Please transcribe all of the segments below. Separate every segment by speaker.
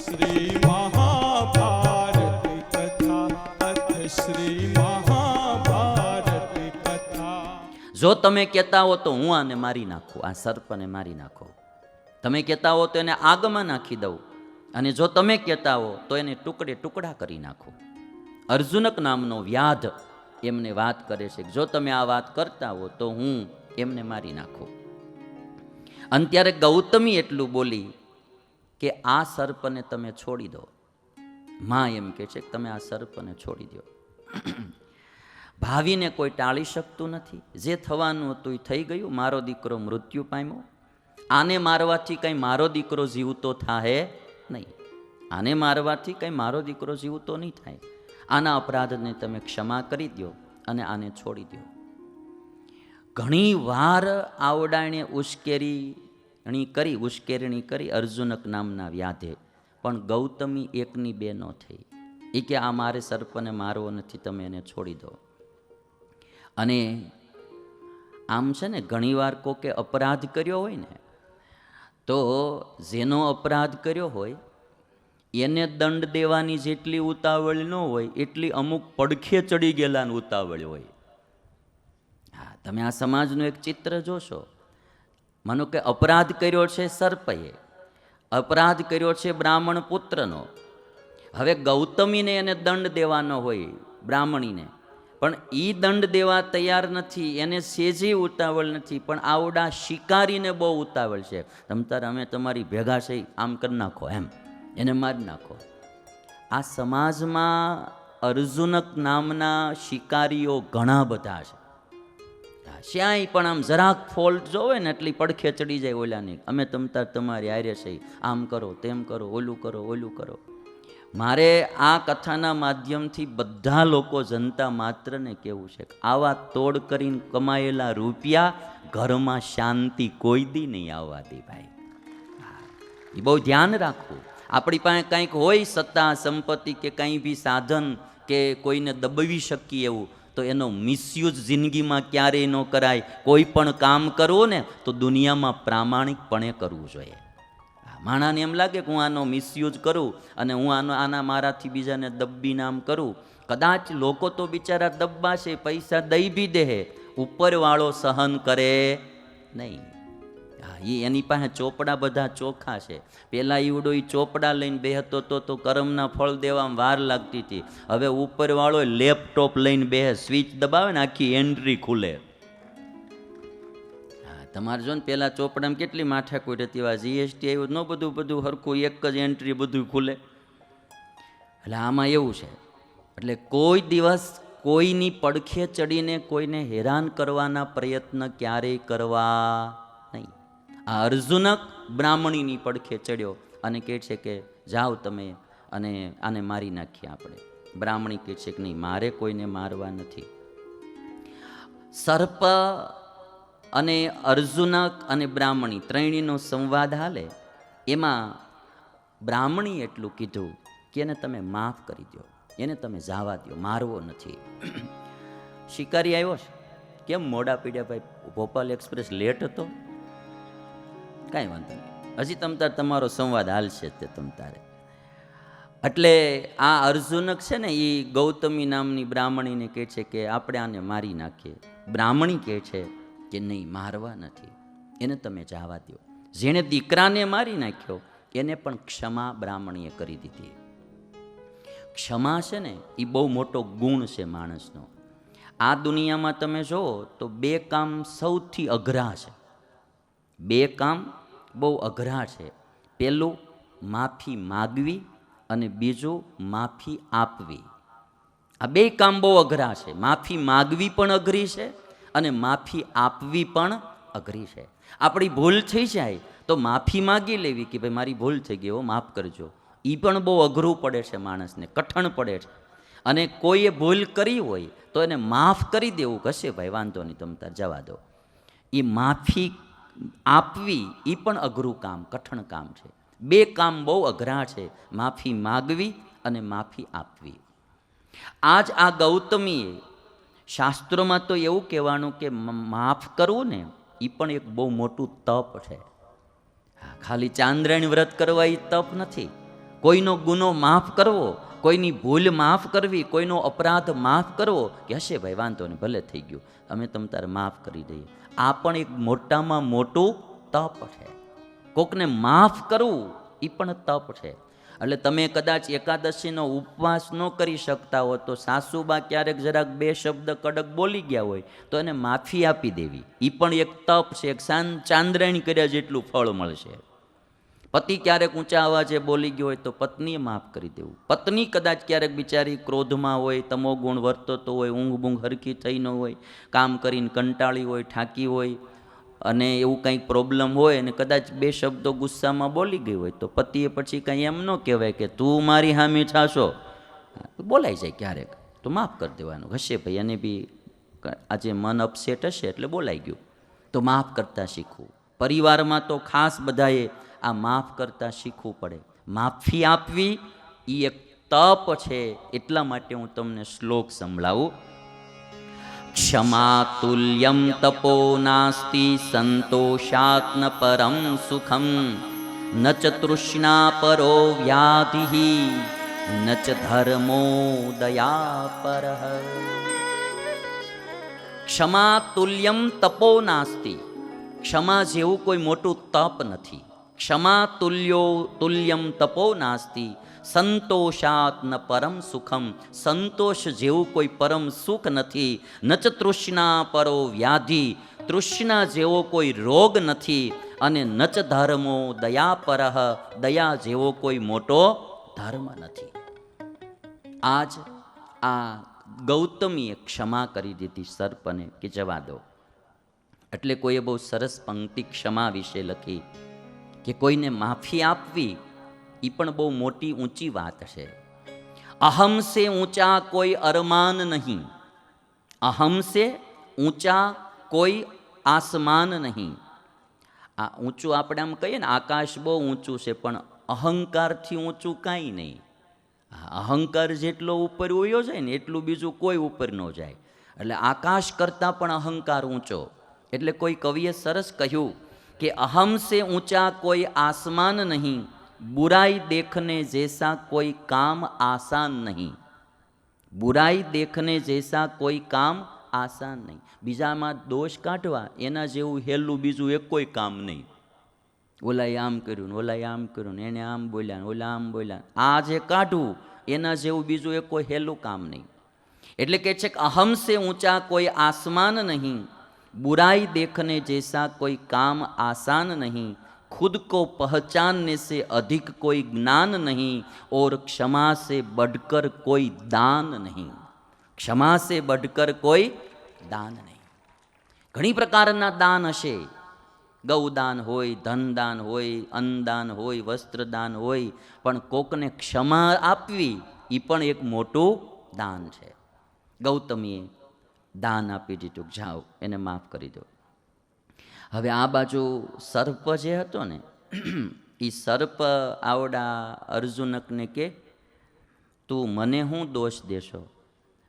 Speaker 1: શ્રી મહાભારત શ્રી મહાભારત કથા
Speaker 2: જો તમે કહેતા હો તો હું આને મારી નાખું, આ સર્પને મારી નાખો. તમે કહેતા હો તો એને આગમાં નાખી દઉં, અને જો તમે કહેતા હો તો એને ટુકડે ટુકડા કરી નાખો. અર્જુનક નામનો વ્યાધ એમને વાત કરે છે જો તમે આ વાત કરતા હો તો હું એમને મારી નાખું. અને ત્યારે ગૌતમી એટલું બોલી કે આ સર્પને તમે છોડી દો. માં એમ કે છે કે તમે આ સર્પને છોડી દો. ભાવિને કોઈ ટાળી શકતું નથી. જે થવાનું હતું એ થઈ ગયું. મારો દીકરો મૃત્યુ પામ્યો. આને મારવાથી કંઈ મારો દીકરો જીવતો થાય નહીં. આને મારવાથી કંઈ મારો દીકરો જીવતો નહીં થાય. આના અપરાધને તમે ક્ષમા કરી દો અને આને છોડી દો. ઘણી વાર આવડાણે ઉશ્કેરણી કરી ઉશ્કેરણી કરી અર્જુનક નામના વ્યાધે. પણ ગૌતમી એકની બે ન થઈ. એ કે, આ મારે સર્પને મારવો નથી, તમે એને છોડી દો. અને આમ છે ને, ઘણીવાર કોકે અપરાધ કર્યો હોય ને, તો જેનો અપરાધ કર્યો હોય, એને દંડ દેવાની જેટલી ઉતાવળ ન હોય, એટલી અમુક પડખે ચડી ગયેલાની ઉતાવળ હોય. હા, તમે આ સમાજનું એક ચિત્ર જોશો. માનો કે અપરાધ કર્યો છે સર્પએ. અપરાધ કર્યો છે બ્રાહ્મણ પુત્રનો. હવે ગૌતમીને એને દંડ દેવાનો હોય બ્રાહ્મણીને. પણ એ દંડ દેવા તૈયાર નથી, એને સેજી ઉતાવળ નથી, પણ આવડા શિકારીને બહુ ઉતાવળ છે. તમતાર અમે તમારી ભેગા છે, આમ કરી નાખો એમ. એને મારી નાખો. આ સમાજમાં અર્જુનક નામના શિકારીઓ ઘણા બધા છે. શ્યાંય પણ આમ જરાક ફોલ્ટ જોવે ને એટલી પડખે ચડી જાય ઓલાની. અમે તમતાર તમારી આર્ય છે આમ કરો, તેમ કરો, ઓલું કરો ઓલું કરો. મારે આ કથાના માધ્યમથી બધા લોકો જનતા માત્રને કેવું છે આવા તોડ કરીને કમાયેલા રૂપિયા ઘરમાં શાંતિ કોઈ દી નહીં આવવા દે ભાઈ. એ બહુ ધ્યાન રાખવું. આપણી પાસે કંઈક હોય સત્તા, સંપત્તિ કે કંઈ બી સાધન કે કોઈને દબવી શકીએ એવું તો એનો મિસયુઝ જિંદગીમાં ક્યારેય ન કરાય. કોઈ પણ કામ કરવું ને, તો દુનિયામાં પ્રામાણિકપણે કરવું જોઈએ. માણાને એમ લાગે કે હું આનો મિસયુઝ કરું અને હું આનો, આના મારાથી બીજાને દબ્બી નામ કરું. કદાચ લોકો તો બિચારા દબ્બાશે, પૈસા દઈ બી દે. ઉપરવાળો સહન કરે નહીં. હા એ એની પાસે ચોપડા બધા ચોખ્ખા છે. પહેલાં ઈવડો એ ચોપડા લઈને બેહતો તો તો કરમના ફળ દેવામાં વાર લાગતી હતી. હવે ઉપરવાળો લેપટોપ લઈને બેહે, સ્વિચ દબાવે ને આખી એન્ટ્રી ખુલે. તમારે જો ને પહેલાં ચોપડામાં કેટલી માથાકૂટ હતી, આ જીએસટી આવ્યું ન બધું બધું હરખું એક જ એન્ટ્રી બધું ખુલે. એટલે આમાં એવું છે, એટલે કોઈ દિવસ કોઈની પડખે ચડીને કોઈને હેરાન કરવાના પ્રયત્ન ક્યારેય કરવા આ અર્જુનક બ્રાહ્મણીની પડખે ચડ્યો અને કહે છે કે, જાઓ તમે અને આને મારી નાખીએ આપણે. બ્રાહ્મણી કહે છે કે, નહીં, મારે કોઈને મારવા નથી. સર્પ અને અર્જુનક અને બ્રાહ્મણી ત્રણેયનો સંવાદ હાલે. એમાં બ્રાહ્મણી એટલું કીધું કે એને તમે માફ કરી દો એને તમે જાવા દો મારવો નથી. શિકારી આવ્યો છે? કેમ મોડા પીડ્યા? ભાઈ, ભોપાલ એક્સપ્રેસ લેટ હતો. કાંઈ વાંધો નહીં. હજી તમતાર તમારો સંવાદ હાલશે તે તમતારે એટલે આ અર્જુનક છે ને એ ગૌતમી નામની બ્રાહ્મણીને કહે છે કે આપણે આને મારી નાખીએ. બ્રાહ્મણી કહે છે કે નહીં, મારવા નથી. એને તમે જવા દો જેણે દીકરાને મારી નાખ્યો, એને પણ ક્ષમા બ્રાહ્મણીએ કરી દીધી. ક્ષમા છે ને એ બહુ મોટો ગુણ છે માણસનો. આ દુનિયામાં તમે જુઓ તો બે કામ સૌથી અઘરા છે. બે કામ બહુ અઘરા છે. પહેલું, માફી માગવી અને બીજું, માફી આપવી. આ બે કામ બહુ અઘરા છે. માફી માગવી પણ અઘરી છે અને માફી આપવી પણ અઘરી છે. આપણી ભૂલ થઈ જાય તો માફી માગી લેવી કે ભાઈ મારી ભૂલ થઈ ગઈ, હો, માફ કરજો. એ પણ બહુ અઘરું પડે છે માણસને, કઠણ પડે છે. અને કોઈએ ભૂલ કરી હોય તો એને માફ કરી દેવું. કશે ભાઈ, વાંધો નહીં, તમ તાર જવા દો. એ માફી આપવી એ પણ અઘરું કામ, કઠણ કામ છે. બે કામ બહુ અઘરા છે, માફી માગવી અને માફી આપવી. આજ આ ગૌતમીએ શાસ્ત્રોમાં તો એવું કહેવાનું કે માફ કરવું ને એ પણ એક બહુ મોટું તપ છે. ખાલી ચાંદ્રાયણ વ્રત કરવા એ તપ નથી. કોઈનો ગુનો માફ કરવો, કોઈની ભૂલ માફ કરવી, કોઈનો અપરાધ માફ કરવો, કે હશે ભાઈ, વાંધો નહીં, ભલે થઈ ગયું. અમે તમ તારે માફ કરી દઈએ. આ પણ એક મોટામાં મોટું તપ છે. કોકને માફ કરવું એ પણ તપ છે. એટલે તમે કદાચ એકાદશીનો ઉપવાસ ન કરી શકતા હો, તો સાસુબા ક્યારેક જરાક બે શબ્દ કડક બોલી ગયા હોય, તો એને માફી આપી દેવી. એ પણ એક તપ છે, એક ચાંદ્રાયણ કર્યા જેટલું ફળ મળશે. પતિ ક્યારેક ઊંચા અવાજે બોલી ગયો હોય તો પત્નીએ માફ કરી દેવું. પત્ની કદાચ ક્યારેક બિચારી ક્રોધમાં હોય, તમો ગુણ વર્તતો હોય, ઊંઘ બૂંઘ હરખી થઈ ન હોય, કામ કરીને કંટાળી હોય ઠાકી હોય અને એવું કંઈક પ્રોબ્લેમ હોય અને કદાચ બે શબ્દો ગુસ્સામાં બોલી ગઈ હોય તો પતિએ પછી કંઈ એમ ન કહેવાય કે તું મારી હામી છાશો. બોલાઈ જાય ક્યારેક. તો માફ કરી દેવાનું. હશે ભાઈ, એને બી આજે મન અપસેટ હશે એટલે બોલાઈ ગયું. તો માફ કરતાં શીખવું. પરિવારમાં તો ખાસ બધાએ આ માફ કરતાં શીખવું પડે. માફી આપવી એ એક તપ છે. એટલા માટે હું તમને શ્લોક સંભળાવું. ક્ષમાતુલ્યમ તપો નાસ્તિ સંતોષાત્મ પરમ સુખમ. ન ચ તૃષ્ણા પરો વ્યાધિ, ન ચ ધર્મો દયા પર ક્ષમા તુલ્યમ તપો નાસ્તિ. ક્ષમા જેવું કોઈ મોટું તપ નથી. ક્ષમા તુલ્યો તુલ્યમ તપો નાસ્તિ. સંતોષાત ન પરમ સુખમ. સંતોષ જેવું કોઈ પરમ સુખ નથી. નચ તૃષ્ણા પરો વ્યાધિ. તૃષ્ણા જેવો કોઈ રોગ નથી. અને નચ ધર્મો દયા પરહ દયા જેવો કોઈ મોટો ધર્મ નથી. આજ આ ગૌતમીએ ક્ષમા કરી દીધી સર્પને કે જવા દો. એટલે કોઈએ બહુ સરસ પંક્તિ ક્ષમા વિશે લખી. કે કોઈને માફી આપવી એ પણ બહુ મોટી ઊંચી વાત છે. અહમ સે ઊંચા કોઈ અરમાન નહીં. અહમ સે ઊંચા કોઈ આસમાન નહીં. આ ઊંચું આપણે આમ કહીએ ને, આકાશ બહુ ઊંચું છે, પણ અહંકારથી ઊંચું કાંઈ નહીં. અહંકાર જેટલો ઉપર ઉયો જાય ને, એટલું બીજું કોઈ ઉપર ન જાય. એટલે આકાશ કરતાં પણ અહંકાર ઊંચો. એટલે કોઈ કવિએ સરસ કહ્યું કે અહમ સે ઊંચા કોઈ આસમાન નહીં, બુરાઈ દેખને જૈસા કોઈ કામ આસાન નહીં. બુરાઈ દેખને જૈસા કોઈ કામ આસાન નહીં. બીજામાં દોષ કાઢવા, એના જેવું હેલું બીજું એક કોઈ કામ નહીં. ઓલાએ આમ કર્યું ને, ઓલાએ આમ કર્યું ને એને આમ બોલ્યા ને ઓલા આમ બોલ્યા આ જે કાઢવું, એના જેવું બીજું એક કોઈ હેલું કામ નહીં. એટલે કે છે કે અહમ સે ઊંચા કોઈ આસમાન નહીં बुराई देखने जैसा कोई काम आसान नहीं खुद को पहचानने से अधिक कोई ज्ञान नहीं और क्षमा से बढ़कर कोई दान नहीं क्षमा से बढ़कर कोई દાન નહીં ઘણી પ્રકારના દાન હશે ગૌદાન હોય ધનદાન હોય અન્નદાન હોય વસ્ત્રદાન હોય પણ કોકને ક્ષમા આપવી એ પણ એક મોટું દાન છે ગૌતમીએ દાન આપી દીધું, જાઓ, એને માફ કરી દો. હવે આ બાજુ સર્પ જે હતો ને એ સર્પ આવડા અર્જુનકને કે, તું મને હું દોષ દેશો?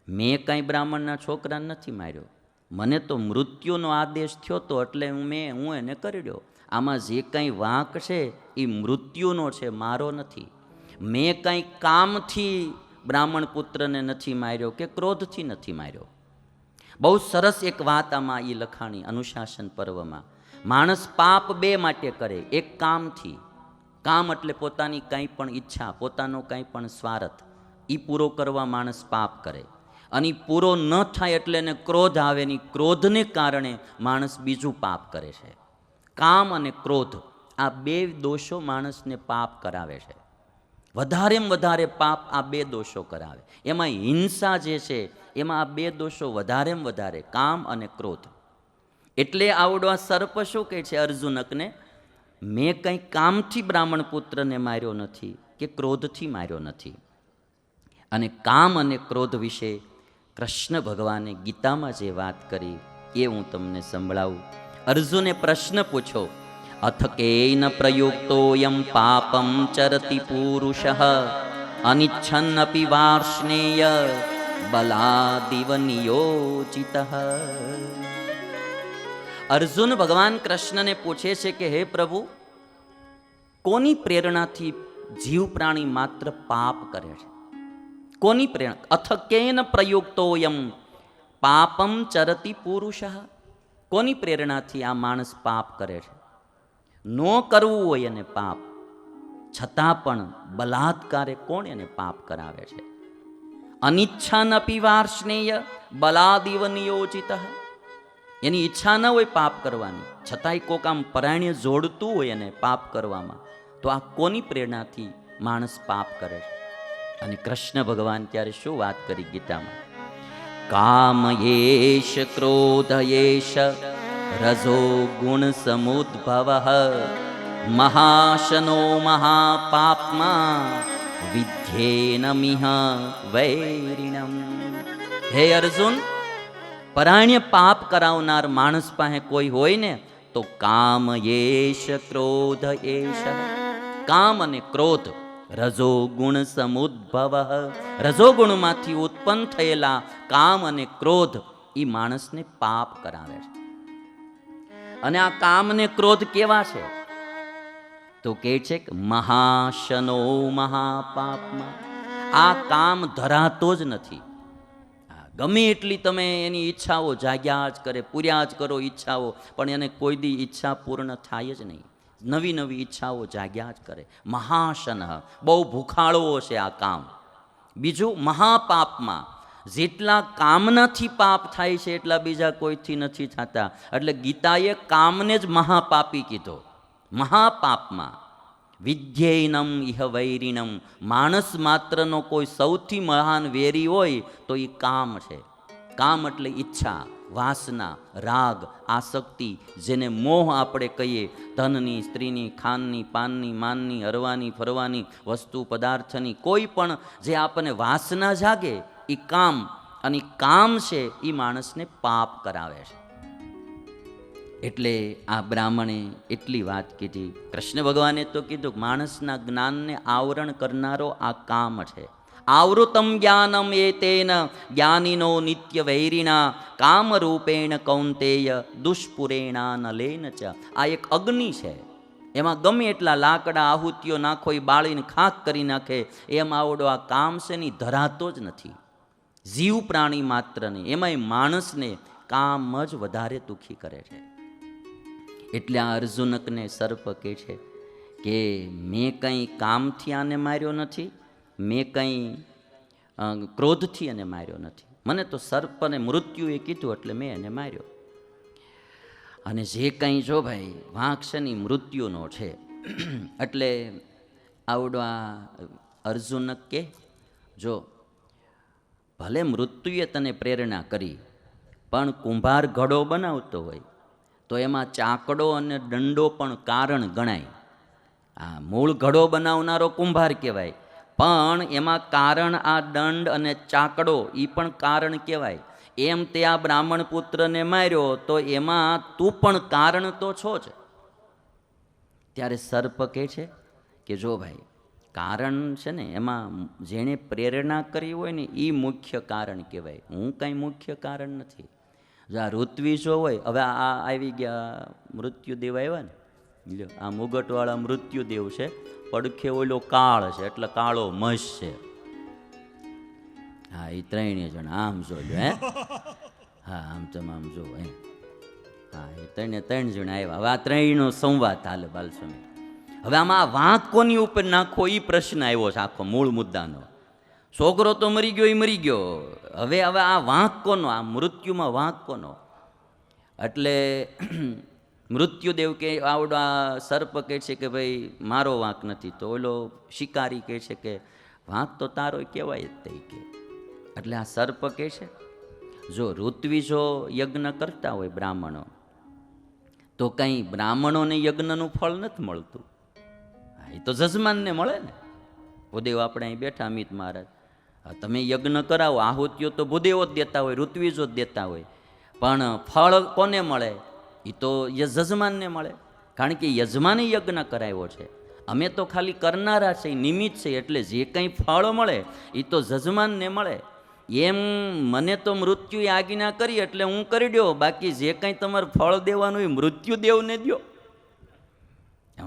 Speaker 2: મેં કાંઈ બ્રાહ્મણના છોકરાને નથી માર્યો. મને તો મૃત્યુનો આદેશ થયો તો એટલે હું મેં, હું એને કરડ્યો આમાં જે કાંઈ વાંક છે એ મૃત્યુનો છે, મારો નથી. મેં કાંઈ કામથી બ્રાહ્મણ પુત્રને નથી માર્યો કે ક્રોધથી નથી માર્યો? બહુ સરસ એક વાત આમાં એ લખાણી, અનુશાસન પર્વમાં. માણસ પાપ બે માટે કરે, એક કામથી. કામ એટલે પોતાની કંઈ પણ ઈચ્છા, પોતાનો કંઈ પણ સ્વાર્થ. એ પૂરો કરવા માણસ પાપ કરે. અને પૂરો ન થાય એટલે એને ક્રોધ આવે ને ક્રોધને કારણે માણસ બીજું પાપ કરે છે. કામ અને ક્રોધ, આ બે દોષો માણસને પાપ કરાવે છે. વધારેમાં વધારે પાપ આ બે દોષો કરાવે. એમાં હિંસા જે છે એમાં આ બે દોષો વધારેમાં વધારે, કામ અને ક્રોધ. એટલે આવડો આ સર્પ શું કહે છે અર્જુનકને? મેં કંઈ કામથી બ્રાહ્મણ પુત્રને માર્યો નથી કે ક્રોધથી માર્યો નથી. અને કામ અને ક્રોધ વિશે કૃષ્ણ ભગવાને ગીતામાં જે વાત કરી એ હું તમને સંભળાવું. અર્જુને પ્રશ્ન પૂછો, અથ કેન પ્રયુક્તોયમ પાપમ ચરતિ પુરુષ? અનિચ્છન્નપી વાર્ષ્ણેય? બલાદિવ નિયોજિત અર્જુન ભગવાન કૃષ્ણને પૂછે છે કે હે પ્રભુ કોની પ્રેરણાથી જીવ પ્રાણી માત્ર પાપ કરે છે કોની પ્રેરણા અથ કેન પ્રયુક્તોયમ પાપમ ચરતી પુરુષ કોની પ્રેરણાથી આ માણસ પાપ કરે છે ન કરવું હોય એને પાપ છતાં પણ બલાત્કારે કોણ એને પાપ કરાવે છે? અનિચ્છાનપી વાર્ષ્ણેય બલાદિવ નિયોજિત. એની ઈચ્છા ન હોય પાપ કરવાની, છતાંય કોક આમ પરાયણે જોડતું હોય એને પાપ કરવામાં, તો આ કોની પ્રેરણાથી માણસ પાપ કરે છે? અને કૃષ્ણ ભગવાન ત્યારે શું વાત કરી ગીતામાં? કામ યેશ ક્રોધ યેશ રજો ગુણ સમુદ્ભવ. મહાશનો મહાપાપમાં વિધ્યેનમિહ વૈરિણમ હે અર્જુન પરાયણે પાપ કરાવનાર માણસ પાસે કોઈ હોય ને તો કામ યેશ ક્રોધ એશ કામ અને ક્રોધ રજોગુણ સમુદ્ભવ રજોગુણમાંથી ઉત્પન્ન થયેલા કામ અને ક્રોધ એ માણસને પાપ કરાવે છે અને આ કામ ને ક્રોધ કેવા છે તો કે છે કે, મહાશનો મહાપાપમાં આ કામ ધરાતો જ નથી. ગમે એટલી તમે એની ઈચ્છાઓ જાગ્યા જ કરે, પૂર્યા જ કરો ઈચ્છાઓ, પણ એને કોઈ દી ઈચ્છા પૂર્ણ થાય જ નહીં. નવી નવી ઈચ્છાઓ જાગ્યા જ કરે. મહાશન, બહુ ભૂખાળો છે આ કામ. બીજું, મહાપાપમાં જેટલા કામનાથી પાપ થાય છે, એટલા બીજા કોઈથી નથી થતા. એટલે ગીતાએ કામને જ મહાપાપી કીધો. મહાપાપમાં. વિધ્યેયનમ ઇહ વૈરિણમ. માણસ માત્રનો કોઈ સૌથી મહાન વેરી હોય તો એ કામ છે. કામ એટલે ઈચ્છા, વાસના, રાગ, આસક્તિ, જેને મોહ આપણે કહીએ. ધનની, સ્ત્રીની, ખાનની, પાનની, માનની, હરવાની, ફરવાની વસ્તુ, પદાર્થની કોઈ પણ જે આપણને વાસના જાગે એ કામ અને કામ છે એ માણસને પાપ કરાવે છે. એટલે આ બ્રાહ્મણે એટલી વાત કીધી. કૃષ્ણ ભગવાને તો કીધું, માણસના જ્ઞાનને આવરણ કરનારો આ કામ છે. આવૃતમ જ્ઞાનમ એ તેન જ્ઞાનીનો નિત્ય વૈરિણા, કામરૂપેણ કૌંતેય દુષ્પુરેણા નલેન ચ. આ એક અગ્નિ છે. એમાં ગમે એટલા લાકડા, આહુતિઓ નાખો, એ બાળીને ખાક કરી નાખે, એમ આવડો આ કામ છે ની ધરાતો જ નથી. જીવ પ્રાણી માત્રને, એમાંય માણસને કામ જ વધારે દુઃખી કરે છે. એટલે આ અર્જુનકને સર્પ કહે છે કે મેં કંઈ કામથી આને માર્યો નથી, મેં કંઈ ક્રોધથી એને માર્યો નથી. મને તો સર્પને મૃત્યુએ કીધું એટલે મેં એને માર્યો. અને જે કંઈ જો ભાઈ વાંક છે ને મૃત્યુનો છે. એટલે આવડો આ અર્જુનક કે જો, ભલે મૃત્યુએ તને પ્રેરણા કરી, પણ કુંભાર ઘડો બનાવતો હોય તો એમાં ચાકડો અને દંડો પણ કારણ ગણાય. આ મૂળ ઘડો બનાવનારો કુંભાર કહેવાય. પણ એમાં કારણ આ દંડ અને ચાકડો એ પણ કારણ કહેવાય. એમ તે આ બ્રાહ્મણ પુત્રને માર્યો તો એમાં તું પણ કારણ તો છો જ. ત્યારે સર્પ કહે છે કે જો ભાઈ, કારણ છે ને એમાં જેણે પ્રેરણા કરી હોય ને એ મુખ્ય કારણ કહેવાય. હું કાંઈ મુખ્ય કારણ નથી. જો આ ઋત્વિજો હોય, હવે આ આવી ગયા મૃત્યુદેવ આવ્યા ને જો આ મુગટવાળા મૃત્યુદેવ છે, પડખે ઓલો કાળ છે, એટલે કાળો મસ છે. હા એ ત્રણેય જણ, આમ જોજો હે? હા, આમ તમે આમ જો, હે? હા, એ ત્રણે ત્રણ જણ આવ્યા. હવે આ ત્રણેયનો સંવાદ હાલે, બાલસ્વામી. હવે આમાં વાંક કોની ઉપર નાખો એ પ્રશ્ન આવ્યો છે, આખો મૂળ મુદ્દાનો. છોકરો તો મરી ગયો એ મરી ગયો. હવે હવે આ વાંક કોનો? આ મૃત્યુમાં વાંક કોનો? એટલે મૃત્યુદેવ કે, આવડો આ સર્પ કહે છે કે ભાઈ, મારો વાંક નથી. તો ઓલો શિકારી કહે છે કે, વાંક તો તારો કહેવાય જ થઈ કે. એટલે આ સર્પ કહે છે, જો ઋત્વિજો યજ્ઞ કરતા હોય બ્રાહ્મણો, તો કંઈ બ્રાહ્મણોને યજ્ઞનું ફળ નથી મળતું? એ તો જજમાનને મળે ને. ઉદેવ આપણે અહીં બેઠા, અમિત મહારાજ. તમે યજ્ઞ કરાવો, આહુતિઓ તો ભૂદેવો જ દેતા હોય, ઋત્વિજો જ દેતા હોય. પણ ફળ કોને મળે? એ તો યજમાનને મળે. કારણ કે યજમાને યજ્ઞ કરાવ્યો છે. અમે તો ખાલી કરનારા છે, નિમિત્ત છે, એટલે જે કંઈ ફળ મળે એ તો જજમાનને મળે. એમ મને તો મૃત્યુએ આજ્ઞા કરી, એટલે હું કરી દો બાકી જે કંઈ તમારે ફળ દેવાનું એ મૃત્યુદેવને દ્યો.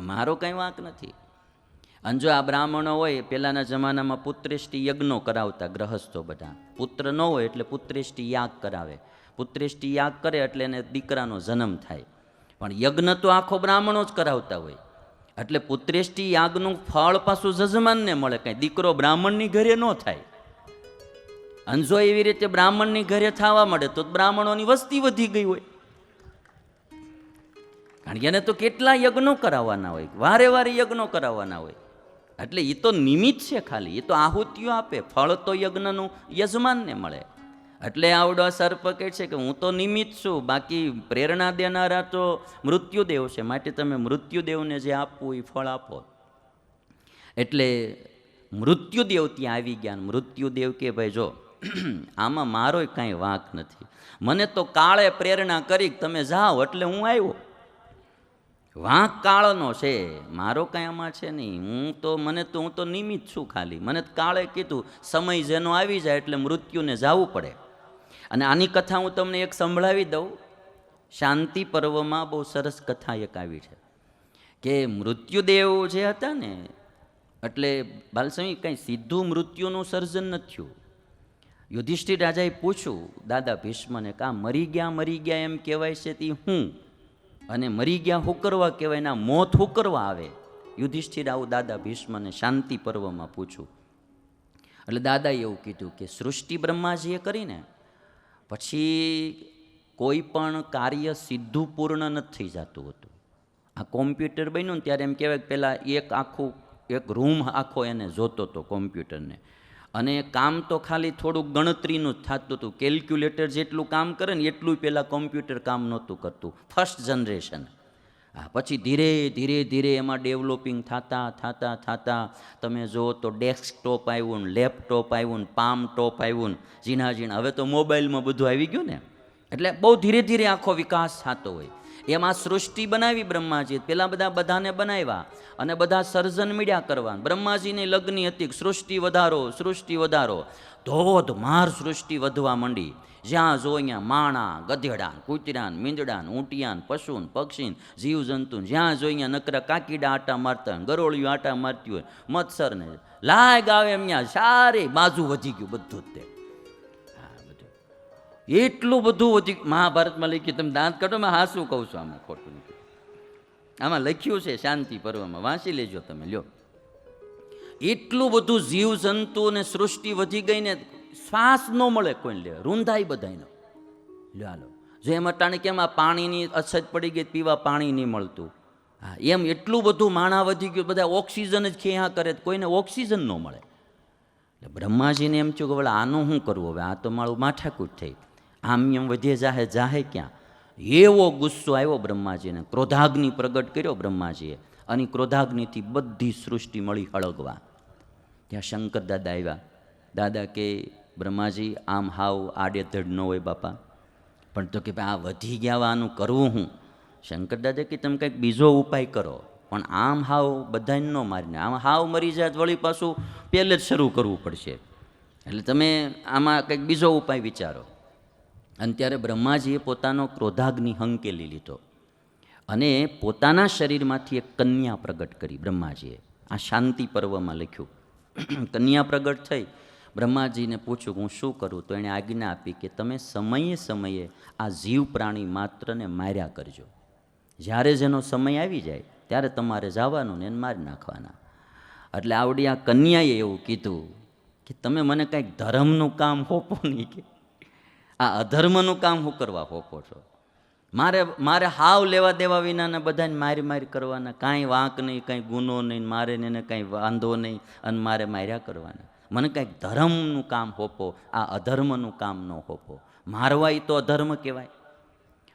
Speaker 2: મારો કંઈ વાંક નથી. અને જો આ બ્રાહ્મણો હોય પહેલાંના જમાનામાં પુત્રેષ્ટિ યજ્ઞો કરાવતા ગ્રહસ્થો બધા. પુત્ર ન હોય એટલે પુત્રેષ્ટિ યાગ કરાવે. પુત્રેષ્ટિ યાગ કરે એટલે એને દીકરાનો જન્મ થાય. પણ યજ્ઞ તો આખો બ્રાહ્મણો જ કરાવતા હોય. એટલે પુત્રેષ્ટિ યાગનું ફળ પાછું જજમાનને મળે. કાંઈ દીકરો બ્રાહ્મણની ઘરે ન થાય. અને એવી રીતે બ્રાહ્મણની ઘરે થવા મળે તો બ્રાહ્મણોની વસ્તી વધી ગઈ હોય. કારણ કે એને તો કેટલા યજ્ઞો કરાવવાના હોય. વારે વારે યજ્ઞો કરાવવાના હોય. એટલે એ તો નિમિત્ત છે ખાલી એ તો આહુતિઓ આપે, ફળ તો યજ્ઞનું યજમાનને મળે. એટલે આવડો સર્પ કહે છે કે હું તો નિમિત્ત છું, બાકી પ્રેરણા દેનારા તો મૃત્યુદેવ છે, માટે તમે મૃત્યુદેવને જે આપવું એ ફળ આપો. એટલે મૃત્યુદેવ ત્યાં આવી ગયા મૃત્યુદેવ કે ભાઈ જો, આમાં મારોય કાંઈ વાંક નથી. મને તો કાળે પ્રેરણા કરી તમે જાઓ, એટલે હું આવ્યો. વાંક કાળનો છે, મારો કાંઈ આમાં છે નહીં. હું તો, મને તો, હું તો નિમિત્ત છું ખાલી. મને કાળે કીધું, સમય જેનો આવી જાય એટલે મૃત્યુને જવું પડે. અને આની કથા હું તમને એક સંભળાવી દઉં. શાંતિ પર્વમાં બહુ સરસ કથા એક આવી છે કે મૃત્યુદેવ જે હતા ને, એટલે બાલસ્વામી કંઈ સીધું મૃત્યુનું સર્જન નથી થયું. યુધિષ્ઠિર રાજાએ પૂછ્યું, દાદા ભીષ્મને, કા મરી ગયા મરી ગયા એમ કહેવાય છે તે હું? અને મરી ગયા હુકરવા કહેવાય ના મોત હુકરવા આવે. યુધિષ્ઠિર આવું દાદા ભીષ્મને શાંતિ પર્વમાં પૂછ્યું. એટલે દાદાએ એવું કીધું કે સૃષ્ટિ બ્રહ્માજીએ કરીને પછી કોઈ પણ કાર્ય સીધું પૂર્ણ નથી જતું હતું. આ કોમ્પ્યુટર બન્યું ને ત્યારે એમ કહેવાય પહેલાં એક આખું, એક રૂમ આખો એને જોતો હતો કોમ્પ્યુટરને. અને કામ તો ખાલી થોડુંક ગણતરીનું જ થતું હતું. કેલ્ક્યુલેટર જેટલું કામ કરે ને એટલું પહેલાં કોમ્પ્યુટર કામ નહોતું કરતું. ફર્સ્ટ જનરેશન હા, પછી ધીરે ધીરે ધીરે એમાં ડેવલપિંગ થતા થતા થતા તમે જુઓ તો ડેસ્કટોપ આવ્યું ને લેપટોપ આવ્યું ને પામ ટોપ આવ્યું ને ઝીણા ઝીણા. હવે તો મોબાઈલમાં બધું આવી ગયું ને. એટલે બહુ ધીરે ધીરે આખો વિકાસ થતો હોય. એમાં સૃષ્ટિ બનાવી બ્રહ્માજી પેલા બધા બધાને બનાવ્યા અને બધા સર્જન મીડ્યા કરવા બ્રહ્માજીની લગ્ની હતી, સૃષ્ટિ વધારો સૃષ્ટિ વધારો. ધોધમાર સૃષ્ટિ વધવા માંડી. જ્યાં જો અહીંયા માણા ગધેડા કૂતરા મીંદડા ઊંટિયા પશુન પક્ષી જીવજંતુ જ્યાં જો અહીંયા નકરા કાકીડા આટા મારતા ગરોળિયું આટા મારતી હોય, મત્સરને લાગ આવે એમ સારે બાજુ વધી ગયું બધું જ તે. એટલું બધું વધી મહાભારતમાં લખ્યું, તમે દાંત કાઢો, મેં હાસું કહું છું. આમાં ખોટું આમાં લખ્યું છે, શાંતિ પર્વમાં વાંચી લેજો તમે, લ્યો. એટલું બધું જીવજંતુ અને સૃષ્ટિ વધી ગઈ ને, શ્વાસ ન મળે કોઈને લે રૂંધાઈ બધાયનો. લ્યો હાલો. જો એમ અટાણે કેમ આ પાણીની અછત પડી ગઈ, પીવા પાણી નહીં મળતું? હા, એમ એટલું બધું માણા વધી ગયું, બધા ઓક્સિજન જ ખેહા કરે કોઈને ઓક્સિજન ન મળે. એટલે બ્રહ્માજીને એમ થયું કે, વળે આનું શું કરવું હવે? આ તો મારું માઠાકૂટ થઈ આમ એમ વધે જાહે જાહે ક્યાં? એવો ગુસ્સો આવ્યો બ્રહ્માજીને. ક્રોધાગ્નિ પ્રગટ કર્યો બ્રહ્માજીએ. અને ક્રોધાગ્નિથી બધી સૃષ્ટિ મળી હળગવા. ત્યાં શંકર દાદા આવ્યા. દાદા કે, બ્રહ્માજી, આમ હાવ આડેધડ ન હોય બાપા. પણ તો કે ભાઈ આ વધી ગયા આનું કરવું હું? શંકર દાદા કે, તમે કંઈક બીજો ઉપાય કરો. પણ આમ હાવ બધાને ન મારીને. આમ હાવ મરી જાય વળી પાછું પહેલે જ શરૂ કરવું પડશે. એટલે તમે આમાં કંઈક બીજો ઉપાય વિચારો. અને ત્યારે બ્રહ્માજીએ પોતાનો ક્રોધાગ્નિ હંકેલી લીધો. અને પોતાના શરીરમાંથી એક કન્યા પ્રગટ કરી બ્રહ્માજીએ. આ શાંતિ પર્વમાં લખ્યું. કન્યા પ્રગટ થઈ. બ્રહ્માજીને પૂછ્યું, હું શું કરું? તો એણે આજ્ઞા આપી કે, તમે સમયે સમયે આ જીવ પ્રાણી માત્રને માર્યા કરજો. જ્યારે જેનો સમય આવી જાય, ત્યારે તમારે જવાનું ને એને મારી નાખવાના. એટલે આવડી આ કન્યાએ એવું કીધું કે, તમે મને કાંઈક ધર્મનું કામ હોપો નહીં કે. આ અધર્મનું કામ હું કરવા હોપો છો? મારે મારે હાવ લેવા દેવા વિનાના બધાને મારી મારી કરવાના. કાંઈ વાંક નહીં, કાંઈ ગુનો નહીં, મારે એને કાંઈ વાંધો નહીં, અને મારે માર્યા કરવાના. મને કાંઈક ધર્મનું કામ હોપો, આ અધર્મનું કામ ન હોપો. મારવા એ તો અધર્મ કહેવાય.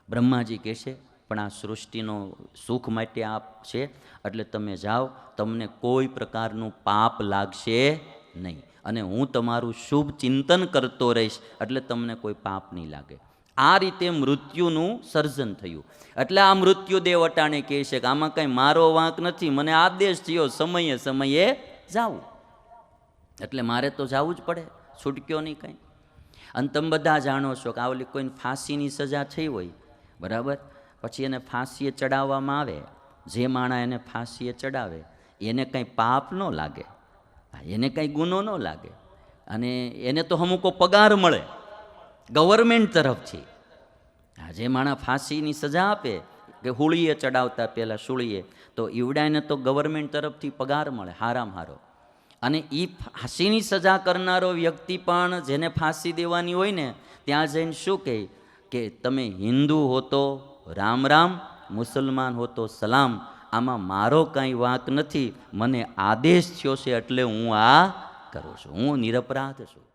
Speaker 2: બ્રહ્માજી કહેશે પણ આ સૃષ્ટિનો સુખ માટે આપ છે, એટલે તમે જાઓ, તમને કોઈ પ્રકારનું પાપ લાગશે નહીં. અને હું તમારું શુભ ચિંતન કરતો રહીશ એટલે તમને કોઈ પાપ નહીં લાગે. આ રીતે મૃત્યુનું સર્જન થયું. એટલે આ મૃત્યુદેવ અટાણે કહે છે કે આમાં કંઈ મારો વાંક નથી, મને આદેશ થયો, સમયે સમયે જાવું એટલે મારે તો જવું જ પડે, છૂટક્યો નહીં કંઈ. અને તમે બધા જાણો છો કે આ ઓલી કોઈને ફાંસીની સજા થઈ હોય, બરાબર? પછી એને ફાંસીએ ચડાવવામાં આવે. જે માણા એને ફાંસીએ ચડાવે, એને કંઈ પાપ ન લાગે. એને કંઈ ગુનો ન લાગે. અને એને તો અમુકો પગાર મળે. ગવર્મેન્ટ તરફથી. હા જે માણસ ફાંસીની સજા આપે કે હુળીએ ચડાવતા પહેલાં સુળીએ, તો ઈવડાને તો ગવર્મેન્ટ તરફથી પગાર મળે હારામ હારો અને એ ફાંસીની સજા કરનારો વ્યક્તિ પણ જેને ફાંસી દેવાની હોય ને, ત્યાં જઈને શું કહે? કે તમે હિન્દુ હો તો રામ રામ, મુસલમાન હો તો સલામ આમાં મારો કાંઈ વાંક નથી. મને આદેશ થયો છે એટલે હું આ કરું છું. હું નિરપરાધ છું.